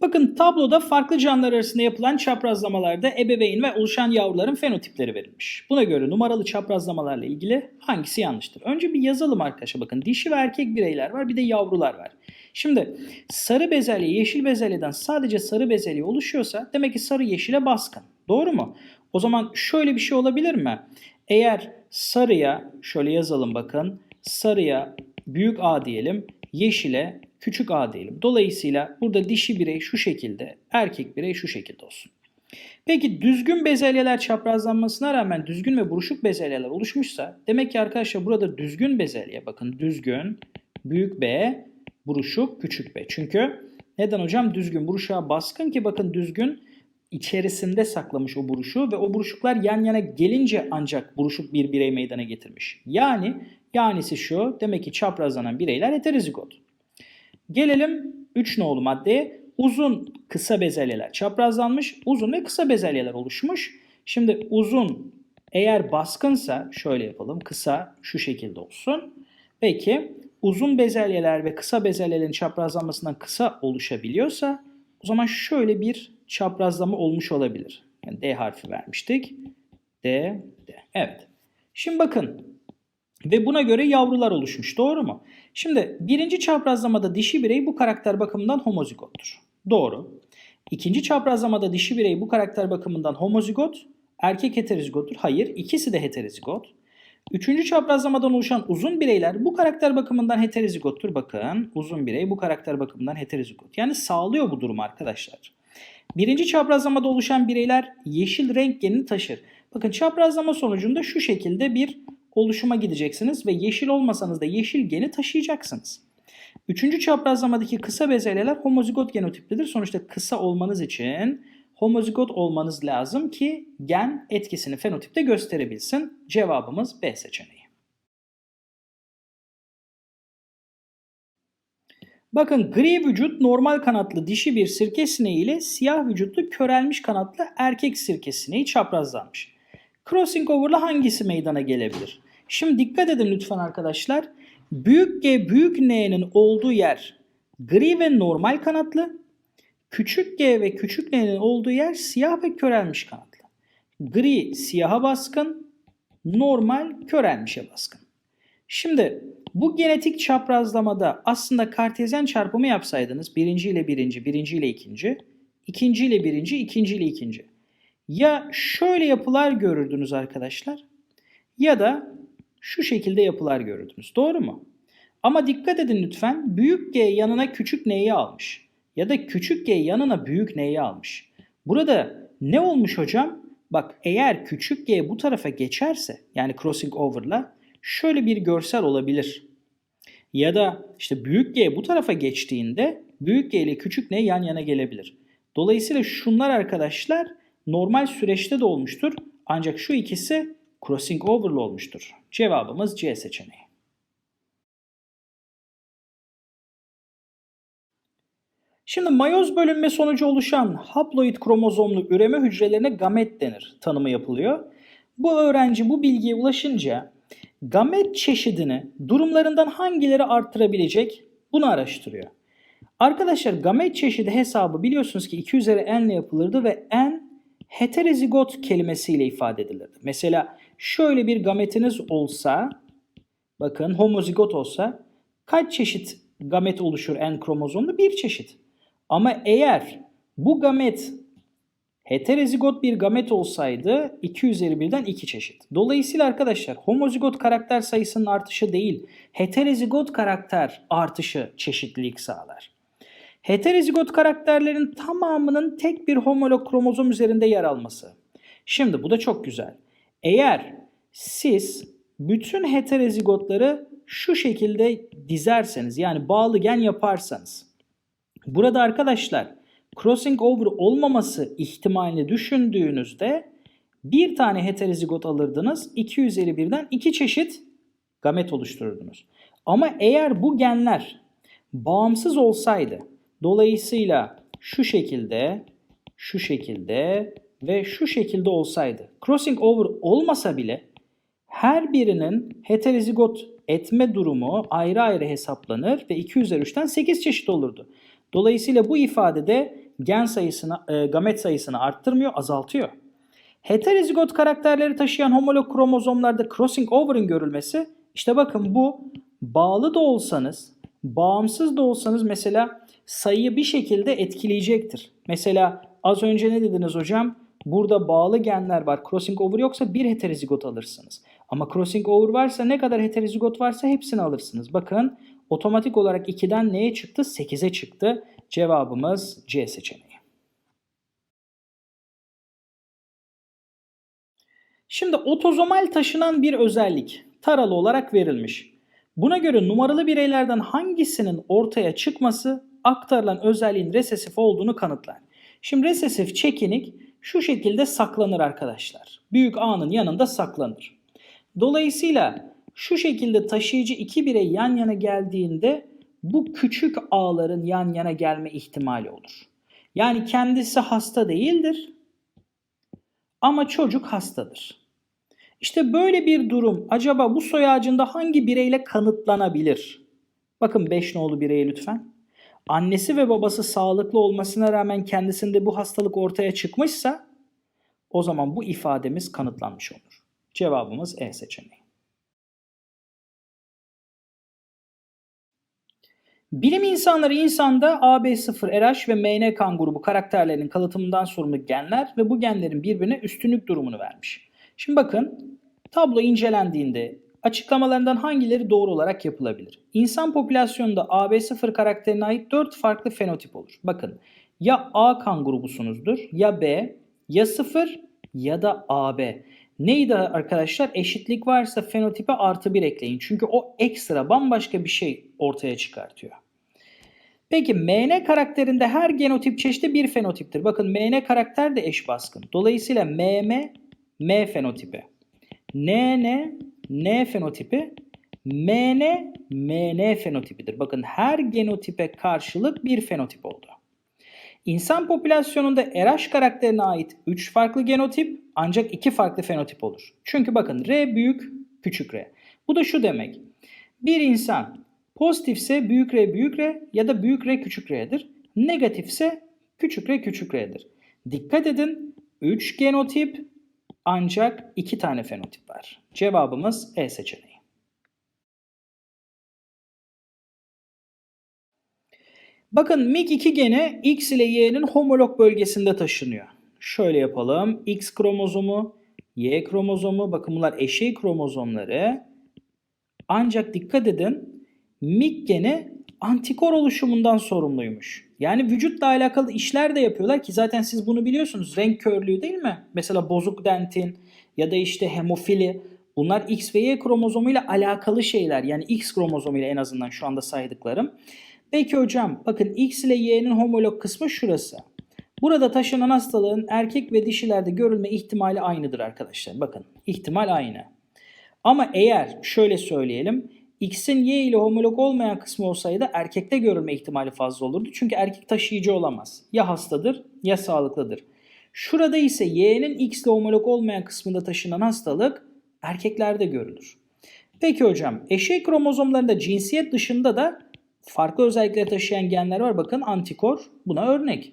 Bakın tabloda farklı canlılar arasında yapılan çaprazlamalarda ebeveyn ve oluşan yavruların fenotipleri verilmiş. Buna göre numaralı çaprazlamalarla ilgili hangisi yanlıştır? Önce bir yazalım arkadaşlar. Bakın dişi ve erkek bireyler var bir de yavrular var. Şimdi sarı bezelye yeşil bezelyeden sadece sarı bezelye oluşuyorsa demek ki sarı yeşile baskın. Doğru mu? O zaman şöyle bir şey olabilir mi? Eğer sarıya şöyle yazalım bakın. Sarıya büyük A diyelim. Yeşile küçük a diyelim. Dolayısıyla burada dişi birey şu şekilde, erkek birey şu şekilde olsun. Peki düzgün bezelyeler çaprazlanmasına rağmen düzgün ve buruşuk bezelyeler oluşmuşsa demek ki arkadaşlar burada düzgün bezelye bakın düzgün büyük B buruşuk küçük B. Çünkü neden hocam düzgün buruşuğa baskın ki bakın düzgün içerisinde saklamış o buruşu ve o buruşuklar yan yana gelince ancak buruşuk bir birey meydana getirmiş. Yani yanisi şu demek ki çaprazlanan bireyler heterozigot. Gelelim 3 nolu maddeye. Uzun kısa bezelyeler çaprazlanmış, uzun ve kısa bezelyeler oluşmuş. Şimdi uzun eğer baskınsa şöyle yapalım. Kısa şu şekilde olsun. Peki uzun bezelyeler ve kısa bezelyelerin çaprazlanmasından kısa oluşabiliyorsa o zaman şöyle bir çaprazlama olmuş olabilir. Yani D harfi vermiştik. D, D. Evet. Şimdi bakın ve buna göre yavrular oluşmuş. Doğru mu? Şimdi birinci çaprazlamada dişi birey bu karakter bakımından homozigottur. Doğru. İkinci çaprazlamada dişi birey bu karakter bakımından homozigot, erkek heterozigottur. Hayır, ikisi de heterozigot. Üçüncü çaprazlamadan oluşan uzun bireyler bu karakter bakımından heterozigottur. Bakın uzun birey bu karakter bakımından heterozigot. Yani sağlıyor bu durum arkadaşlar. Birinci çaprazlamada oluşan bireyler yeşil renk genini taşır. Bakın çaprazlama sonucunda şu şekilde bir oluşuma gideceksiniz ve yeşil olmasanız da yeşil geni taşıyacaksınız. Üçüncü çaprazlamadaki kısa bezelyeler homozigot genotiplidir. Sonuçta kısa olmanız için homozigot olmanız lazım ki gen etkisini fenotipte gösterebilsin. Cevabımız B seçeneği. Bakın gri vücut normal kanatlı dişi bir sirke sineği ile siyah vücutlu körelmiş kanatlı erkek sirke sineği çaprazlanmış. Crossing over'la hangisi meydana gelebilir? Şimdi dikkat edin lütfen arkadaşlar. Büyük G büyük N'nin olduğu yer gri ve normal kanatlı. Küçük G ve küçük N'nin olduğu yer siyah ve körelmiş kanatlı. Gri siyaha baskın, normal körelmişe baskın. Şimdi bu genetik çaprazlamada aslında kartezyen çarpımı yapsaydınız birinci ile birinci, birinci ile ikinci, ikinci ile birinci, ikinci ile ikinci. Ya şöyle yapılar görürdünüz arkadaşlar ya da şu şekilde yapılar görürdünüz. Doğru mu? Ama dikkat edin lütfen büyük G yanına küçük N'yi almış ya da küçük G yanına büyük N'yi almış. Burada ne olmuş hocam? Bak eğer küçük G bu tarafa geçerse yani crossing over'la şöyle bir görsel olabilir. Ya da işte büyük G bu tarafa geçtiğinde büyük G ile küçük N yan yana gelebilir. Dolayısıyla şunlar arkadaşlar normal süreçte de olmuştur. Ancak şu ikisi crossing over'lı olmuştur. Cevabımız C seçeneği. Şimdi mayoz bölünme sonucu oluşan haploid kromozomlu üreme hücrelerine gamet denir. Tanımı yapılıyor. Bu öğrenci bu bilgiye ulaşınca gamet çeşidini durumlarından hangileri arttırabilecek bunu araştırıyor. Arkadaşlar gamet çeşidi hesabı biliyorsunuz ki 2 üzeri n ile yapılırdı ve n heterozigot kelimesiyle ifade edilirdi. Mesela şöyle bir gametiniz olsa, bakın homozigot olsa kaç çeşit gamet oluşur N kromozomlu? Bir çeşit. Ama eğer bu gamet heterozigot bir gamet olsaydı 2 üzeri 1'den 2 çeşit. Dolayısıyla arkadaşlar homozigot karakter sayısının artışı değil, heterozigot karakter artışı çeşitlilik sağlar. Heterozigot karakterlerin tamamının tek bir homolog kromozom üzerinde yer alması. Şimdi bu da çok güzel. Eğer siz bütün heterozigotları şu şekilde dizerseniz yani bağlı gen yaparsanız burada arkadaşlar crossing over olmaması ihtimalini düşündüğünüzde bir tane heterozigot alırdınız 2 üzeri 1'den iki çeşit gamet oluştururdunuz. Ama eğer bu genler bağımsız olsaydı dolayısıyla şu şekilde şu şekilde ve şu şekilde olsaydı crossing over olmasa bile her birinin heterozigot etme durumu ayrı ayrı hesaplanır ve 2 üzeri 3'ten 8 çeşit olurdu. Dolayısıyla bu ifadede gen sayısını, e, gamet sayısını arttırmıyor, azaltıyor. Heterozigot karakterleri taşıyan homolog kromozomlarda crossing over'ın görülmesi işte bakın bu bağlı da olsanız, bağımsız da olsanız mesela sayıyı bir şekilde etkileyecektir. Mesela az önce ne dediniz hocam? Burada bağlı genler var. Crossing over yoksa bir heterozigot alırsınız. Ama crossing over varsa ne kadar heterozigot varsa hepsini alırsınız. Bakın otomatik olarak 2'den neye çıktı? 8'e çıktı. Cevabımız C seçeneği. Şimdi otozomal taşınan bir özellik taralı olarak verilmiş. Buna göre numaralı bireylerden hangisinin ortaya çıkması aktarılan özelliğin resesif olduğunu kanıtlar. Şimdi resesif çekinik şu şekilde saklanır arkadaşlar. Büyük A'nın yanında saklanır. Dolayısıyla şu şekilde taşıyıcı iki birey yan yana geldiğinde bu küçük A'ların yan yana gelme ihtimali olur. Yani kendisi hasta değildir ama çocuk hastadır. İşte böyle bir durum acaba bu soy ağacında hangi bireyle kanıtlanabilir? Bakın 5 nolu bireye lütfen. Annesi ve babası sağlıklı olmasına rağmen kendisinde bu hastalık ortaya çıkmışsa o zaman bu ifademiz kanıtlanmış olur. Cevabımız E seçeneği. Bilim insanları insanda AB0 RH ve MN kan grubu karakterlerinin kalıtımından sorumlu genler ve bu genlerin birbirine üstünlük durumunu vermiş. Şimdi bakın tablo incelendiğinde açıklamalarından hangileri doğru olarak yapılabilir? İnsan popülasyonunda AB0 karakterine ait 4 farklı fenotip olur. Bakın ya A kan grubusunuzdur ya B ya 0 ya da AB. Neydi arkadaşlar? Eşitlik varsa fenotipe artı 1 ekleyin. Çünkü o ekstra bambaşka bir şey ortaya çıkartıyor. Peki MN karakterinde her genotip çeşidi bir fenotiptir. Bakın MN karakter de eş baskın. Dolayısıyla MM M fenotipi. NN N fenotipi. MN MN fenotipidir. Bakın her genotipe karşılık bir fenotip oldu. İnsan popülasyonunda RH karakterine ait 3 farklı genotip ancak 2 farklı fenotip olur. Çünkü bakın R büyük, küçük r. Bu da şu demek. Bir insan pozitifse büyük R büyük R ya da büyük R küçük R'dir. Negatifse küçük R küçük R'dir. Dikkat edin 3 genotip ancak 2 tane fenotip var. Cevabımız E seçeneği. Bakın MIG2 gene X ile Y'nin homolog bölgesinde taşınıyor. Şöyle yapalım. X kromozomu, Y kromozomu. Bakın bunlar eşey kromozomları. Ancak dikkat edin MIG gene antikor oluşumundan sorumluymuş. Yani vücutla alakalı işler de yapıyorlar ki zaten siz bunu biliyorsunuz. Renk körlüğü değil mi? Mesela bozuk dentin ya da işte hemofili. Bunlar X ve Y kromozomuyla alakalı şeyler. Yani X kromozomuyla en azından şu anda saydıklarım. Peki hocam bakın X ile Y'nin homolog kısmı şurası. Burada taşınan hastalığın erkek ve dişilerde görülme ihtimali aynıdır arkadaşlar. Bakın ihtimal aynı. Ama eğer şöyle söyleyelim. X'in Y ile homolog olmayan kısmı olsaydı erkekte görülme ihtimali fazla olurdu. Çünkü erkek taşıyıcı olamaz. Ya hastadır ya sağlıklıdır. Şurada ise Y'nin X ile homolog olmayan kısmında taşınan hastalık erkeklerde görülür. Peki hocam eşey kromozomlarında cinsiyet dışında da farklı özellikler taşıyan genler var. Bakın antikor buna örnek.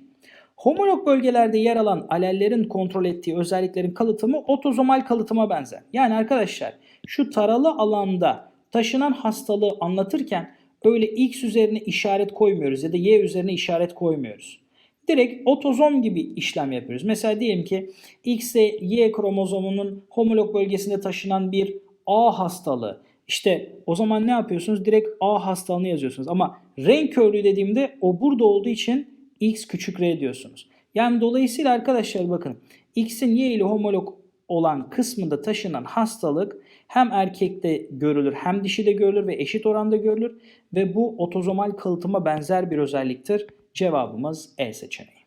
Homolog bölgelerde yer alan alellerin kontrol ettiği özelliklerin kalıtımı otozomal kalıtıma benzer. Yani arkadaşlar şu taralı alanda taşınan hastalığı anlatırken öyle X üzerine işaret koymuyoruz ya da Y üzerine işaret koymuyoruz. Direkt otozom gibi işlem yapıyoruz. Mesela diyelim ki X ile Y kromozomunun homolog bölgesinde taşınan bir A hastalığı. İşte o zaman ne yapıyorsunuz? Direkt A hastalığını yazıyorsunuz. Ama renk körlüğü dediğimde o burada olduğu için X küçük R diyorsunuz. Yani dolayısıyla arkadaşlar bakın X'in Y ile homolog olan kısmında taşınan hastalık hem erkekte görülür hem dişide görülür ve eşit oranda görülür ve bu otozomal kalıtıma benzer bir özelliktir. Cevabımız E seçeneği.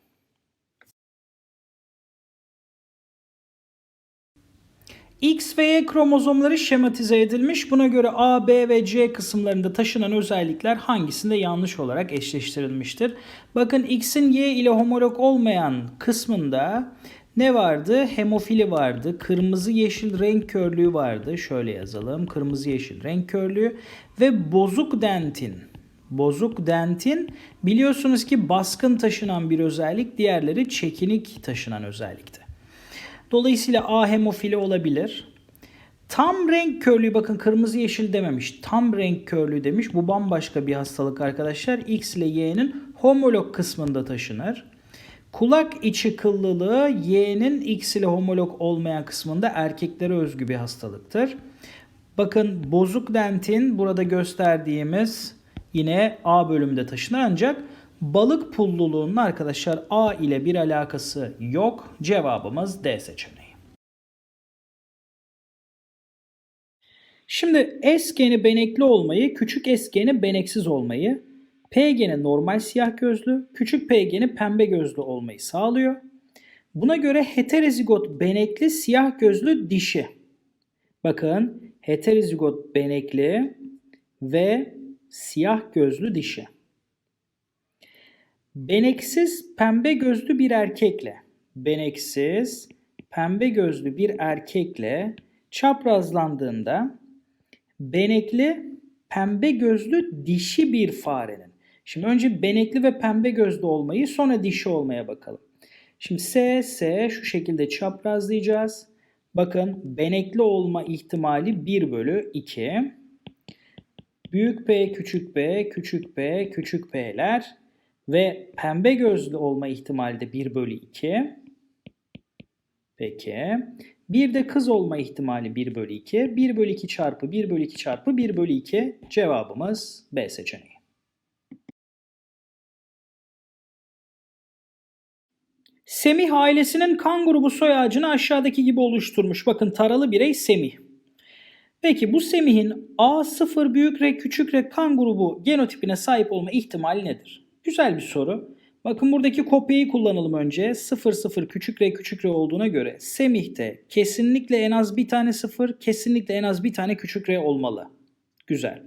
X ve Y kromozomları şematize edilmiş. Buna göre A, B ve C kısımlarında taşınan özellikler hangisinde yanlış olarak eşleştirilmiştir? Bakın X'in Y ile homolog olmayan kısmında ne vardı? Hemofili vardı. Kırmızı yeşil renk körlüğü vardı. Şöyle yazalım. Kırmızı yeşil renk körlüğü ve bozuk dentin. Bozuk dentin biliyorsunuz ki baskın taşınan bir özellik, diğerleri çekinik taşınan özellikti. Dolayısıyla A hemofili olabilir. Tam renk körlüğü bakın kırmızı yeşil dememiş. Tam renk körlüğü demiş. Bu bambaşka bir hastalık arkadaşlar. X ile Y'nin homolog kısmında taşınır. Kulak içi kıllılığı Y'nin X ile homolog olmayan kısmında erkeklere özgü bir hastalıktır. Bakın bozuk dentin burada gösterdiğimiz yine A bölümünde taşınır ancak balık pulluluğunun arkadaşlar A ile bir alakası yok. Cevabımız D seçeneği. Şimdi S geni benekli olmayı, küçük S geni beneksiz olmayı, P geni normal siyah gözlü, küçük P geni pembe gözlü olmayı sağlıyor. Buna göre heterozigot benekli siyah gözlü dişi. Bakın heterozigot benekli ve siyah gözlü dişi. Beneksiz pembe gözlü bir erkekle, beneksiz pembe gözlü bir erkekle çaprazlandığında benekli pembe gözlü dişi bir farenin. Şimdi önce benekli ve pembe gözlü olmayı sonra dişi olmaya bakalım. Şimdi S, S şu şekilde çaprazlayacağız. Bakın benekli olma ihtimali 1 bölü 2. Büyük P, küçük P, küçük P, küçük P'ler ve pembe gözlü olma ihtimali de 1 bölü 2. Peki. Bir de kız olma ihtimali 1 bölü 2. 1 bölü 2 çarpı 1 bölü 2 çarpı 1 bölü 2 cevabımız B seçeneği. Semih ailesinin kan grubu soy ağacını aşağıdaki gibi oluşturmuş. Bakın taralı birey Semih. Peki bu Semih'in A0 büyük R küçük R kan grubu genotipine sahip olma ihtimali nedir? Güzel bir soru. Bakın buradaki kopyayı kullanalım önce. 0 0 küçük r küçük r olduğuna göre Semih'te kesinlikle en az bir tane 0, kesinlikle en az bir tane küçük r olmalı. Güzel.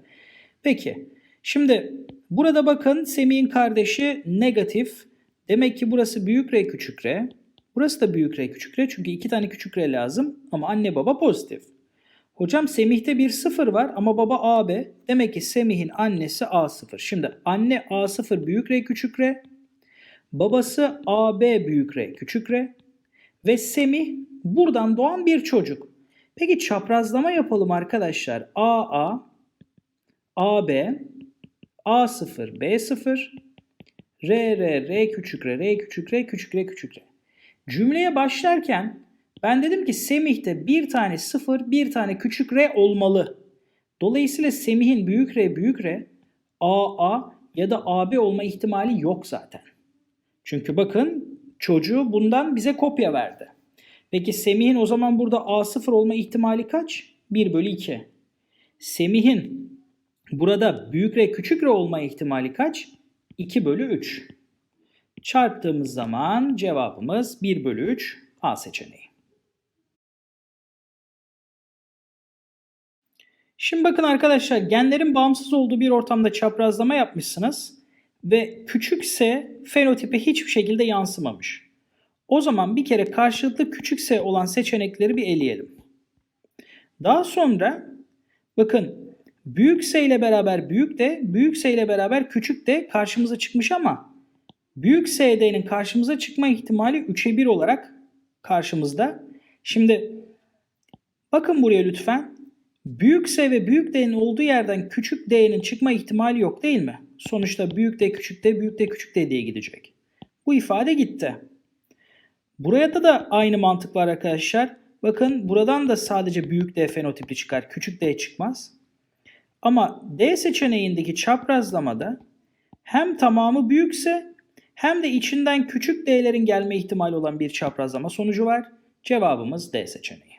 Peki. Şimdi burada bakın Semih'in kardeşi negatif. Demek ki burası büyük r küçük r. Burası da büyük r küçük r çünkü iki tane küçük r lazım ama anne baba pozitif. Hocam Semih'te bir sıfır var ama baba AB. Demek ki Semih'in annesi A0. Şimdi anne A0 büyük R küçük R. Babası AB büyük R küçük R. Ve Semih buradan doğan bir çocuk. Peki çaprazlama yapalım arkadaşlar. AA, AB, A0, B0, R, R, R küçük R, R küçük R, küçük R, küçük R. Cümleye başlarken ben dedim ki Semih'te bir tane 0, bir tane küçük r olmalı. Dolayısıyla Semih'in büyük r büyük r AA ya da AB olma ihtimali yok zaten. Çünkü bakın çocuğu bundan bize kopya verdi. Peki Semih'in o zaman burada A0 olma ihtimali kaç? 1 bölü 2. Semih'in burada büyük R küçük R olma ihtimali kaç? 2 bölü 3. Çarptığımız zaman cevabımız 1 bölü 3 A seçeneği. Şimdi bakın arkadaşlar genlerin bağımsız olduğu bir ortamda çaprazlama yapmışsınız ve küçükse fenotipe hiçbir şekilde yansımamış. O zaman bir kere karşılıklı küçükse olan seçenekleri bir eleyelim. Daha sonra bakın büyük S ile beraber büyük de, büyük S ile beraber küçük de karşımıza çıkmış ama büyük SD'nin karşımıza çıkma ihtimali 3'e 1 olarak karşımızda. Şimdi bakın buraya lütfen. Büyük S ve büyük D'nin olduğu yerden küçük D'nin çıkma ihtimali yok değil mi? Sonuçta büyük D küçük D büyük D küçük D diye gidecek. Bu ifade gitti. Buraya da da aynı mantık var arkadaşlar. Bakın buradan da sadece büyük D fenotipli çıkar. Küçük D çıkmaz. Ama D seçeneğindeki çaprazlamada hem tamamı büyükse hem de içinden küçük D'lerin gelme ihtimali olan bir çaprazlama sonucu var. Cevabımız D seçeneği.